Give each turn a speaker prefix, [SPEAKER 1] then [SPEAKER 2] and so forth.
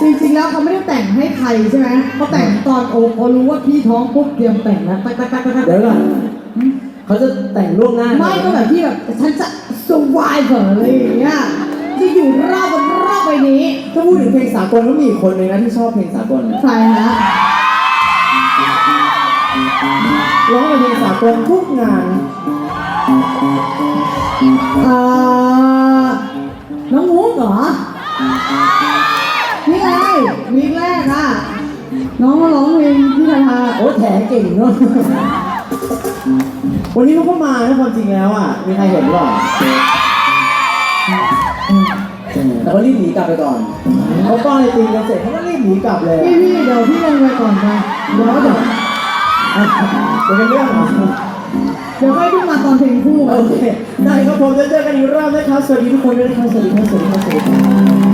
[SPEAKER 1] จริงๆแล้วเขาไม่ได้แต่งให้ใครใช่ไหมเขาแต่งตอนโอพอรู้ว่าพี่ท้องปุ๊บเตรียมแต่งแล้วตักตักตักตักตัก
[SPEAKER 2] เดี๋ยวก่อนเขาจะแต่งล่วงหน้า
[SPEAKER 1] ไม่ก็แบบที่แบบฉันจะ survivor อะไรอย่างเงี้ยจะอยู่รอบบนรอบใบนี้
[SPEAKER 2] ถ้าพูดถึงเพลงสากลก็มีอีกคนหนึงนะที่ชอบเพลงสากล
[SPEAKER 1] ใครฮะ
[SPEAKER 2] ร้องเพลงสากลทุกงาน
[SPEAKER 1] เอ่อน้องมุกเหรอ นี่ไงวีคแรกอะน้องมาร้องเพลงที่ไทยฮา
[SPEAKER 2] โอ้แถเก่งเนาะ วันนี้เขาก็มานะความจริงแล้วอะ มีใครเห็นหรือเปล่าแต่เขารีบหนีกลับไปก่อนเขาป้อนไอติมกันเสร็จเขาก็รีบหนีกลับเลย
[SPEAKER 1] พี่พี่เดี๋ยวพี่ลงไปก่อนไปเดี๋ยวเดี๋ยว
[SPEAKER 2] จะเป็นเรื่องเหรอ
[SPEAKER 1] เดี๋ยวค่อยขึ้นมาตอนเพลงคู่
[SPEAKER 2] โอเคได้ครับผมจะเจอกันอีกรอบนะครับ สวัสดีทุกคนด้วยนะครับสวัสดีครับสวัสดีครับสวัสดีครับ